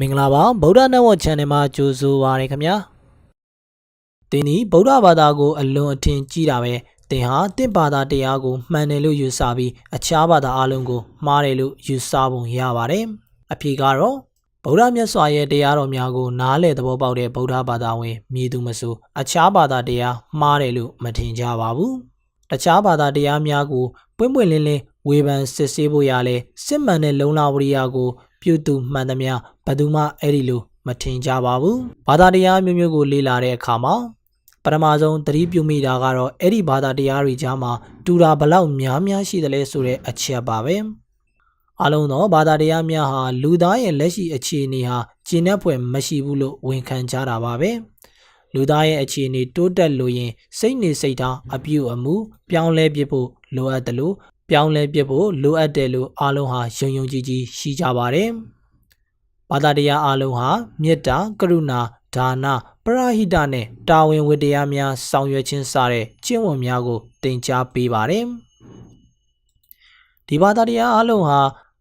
မင်္ဂလာပါဗုဒ္ဓနတ်ဝတ် channel မှာကြိုဆိုပါရခင်ဗျာတင်းဒီဗုဒ္ဓဘာသာကိုအလွန်အထင်ကြီးတာပဲတင်ဟာတင့်ဘာသာတရားကိုမှန်တယ်လို့ယူဆပြီးအခြားဘာသာအလုံးကိုမှားတယ်လို့ယူဆပုံရပါတယ်အဖြေကတော့ဗုဒ္ဓမြတ်စွာရဲ့တရားတော်များကိုနားလည်သဘောပေါက်တဲ့ဗုဒ္ဓဘာသာဝင်မြည်သူမဆိုအခြားဘာသာတရားမှားတယ်လို့မထင်ကြပါဘူးတခြားဘာသာတရားများကိုပွင့်ပွင့်လင်းလင်းဝေဖန်စစ်ဆေးဖို့ရလဲစစ်မှန်တဲ့လုံလဝရိယကို ပြုသူမှန်သမျှဘယ်သူမှအဲ့ဒီလိုမထင်ကြပါဘူးဘာသာတရားမျိုးမျိုးကိုလေ့လာတဲ့အခါမှာပထမဆုံးသတိပြုမိတာကတော့အဲ့ဒီဘာသာတရားတွေကြားမှာတူတာဘလောက်များများရှိတယ်လဲဆိုတဲ့အချက်ပါပဲအလုံးသောဘာသာတရားများဟာလူသားရဲ့လက်ရှိအခြေအနေဟာကျင့်တဲ့ဖွယ်မရှိဘူးလို့ဝန်ခံကြတာပါပဲလူသားရဲ့အခြေအနေတိုးတက်လို့ရင်စိတ်နေစိတ်ထားအပြုအမူပြောင်းလဲပြဖို့လိုအပ်တယ်လို့ ပြောင်းလဲပြဖို့လိုအပ်တယ်လို့အားလုံးဟာယုံယုံကြည်ကြည်ရှိကြပါတယ်။ဘာသာတရားအားလုံးဟာမေတ္တာကရုဏာဒါနပရဟိတနဲ့တာဝန်ဝတ္တရားများဆောင်ရွက်ခြင်းစတဲ့ကျင့်ဝတ်များကိုသင်ကြားပေးပါတယ်။ဒီဘာသာတရားအားလုံးဟာ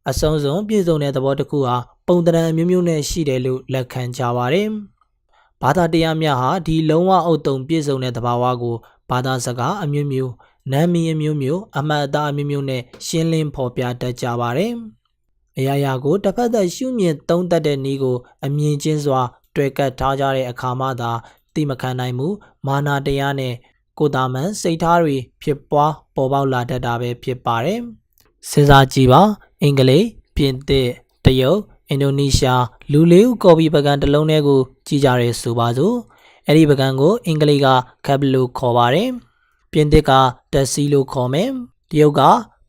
အဆုံးစုံပြည့်စုံတဲ့သဘောတစ်ခုဟာပုံသဏ္ဍာန်အမျိုးမျိုးနဲ့ရှိတယ်လို့လက်ခံကြပါတယ်။ဘာသာတရားများဟာဒီလုံးဝအုတ်တုံပြည့်စုံတဲ့သဘာဝကိုဘာသာစကားအမျိုးမျိုး နာမည်အမျိုးမျိုးအမှတ်အသားအမျိုးမျိုးနဲ့ရှင်းလင်းဖော်ပြတတ်ကြပါတယ်။အရာရာကိုတစ်ဖက်သက်ရှုမြင်သုံးသပ်တဲ့နည်းကိုအမြင်ချင်းစွာ တွေ့ကပ်ထားကြတဲ့အခါမှသာသိမခံနိုင်မှုမာနာတရားနဲ့ကိုယ်တာမန်စိတ်ထားတွေဖြစ်ပွားပေါ်ပေါက်လာတတ်တာပဲဖြစ်ပါတယ်။စဉ်းစားကြည့်ပါအင်္ဂလိပ်ပြင်သစ်တရုတ်အင်ဒိုနီးရှားလူလေးဦးကော်ပီပကံတစ်လုံးထဲကိုကြည့်ကြရဲဆိုပါစို့အဲ့ဒီပကံကိုအင်္ဂလိပ်ကကပ်လို့ခေါ်ပါတယ်။ ပြင်သစ်ကတက်စီလို့ခေါ်မယ်တရုတ်က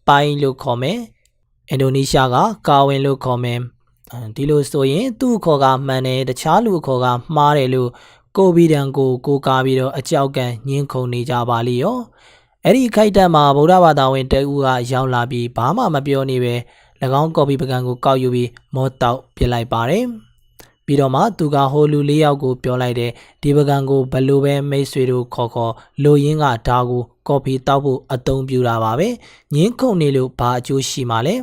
ပိုင်းလို့ခေါ်မယ်အင်ဒိုနီးရှားကကာဝင်လို့ခေါ်မယ်အဲဒီလိုဆိုရင်သူ့အခေါ်ကမှန်တယ်တခြားလူအခေါ်ကမှားတယ်လို့ကိုဗီဒံကိုကိုကာပြီးတော့အကြောက်ကန်ညှင်းခုန်နေကြပါလိရောအဲ့ဒီခိုက်တက်မှာဗုဒ္ဓဘာသာဝင်တအူးကရောက်လာပြီးဘာမှမပြောနေပဲ၎င်းကော်ပီပကံကိုကောက်ယူပြီးမောတောက်ပြစ်လိုက်ပါတယ် ပြီးတော့မှသူကဟိုလူလေးယောက်ကိုပြောလိုက်တယ်ဒီပကံကိုဘယ်လိုပဲမိတ်ဆွေတို့ခေါ်ခေါ်လိုရင်းကဒါကိုကော်ဖီတောက်ဖို့အသုံးပြုတာပါပဲညင်းခုန်နေလို့ဘာအကျိုးရှိမှာလဲ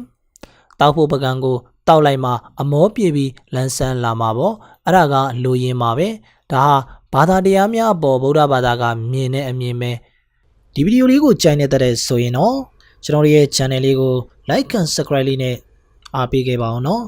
တောက်ဖို့ပကံကိုတောက်လိုက်မှအမောပြေပြီးလန်းဆန်းလာမှာပေါ့အဲ့ဒါကလိုရင်းပါပဲဒါဟာဘာသာတရားများအပေါ်ဗုဒ္ဓဘာသာကမြင်တဲ့အမြင်ပဲဒီဗီဒီယိုလေးကိုကြိုင်နေတဲ့ဆိုရင်တော့ကျွန်တော်တို့ရဲ့ channel လေးကို like and subscribe လေးနဲ့အားပေးခဲ့ပါအောင်နော်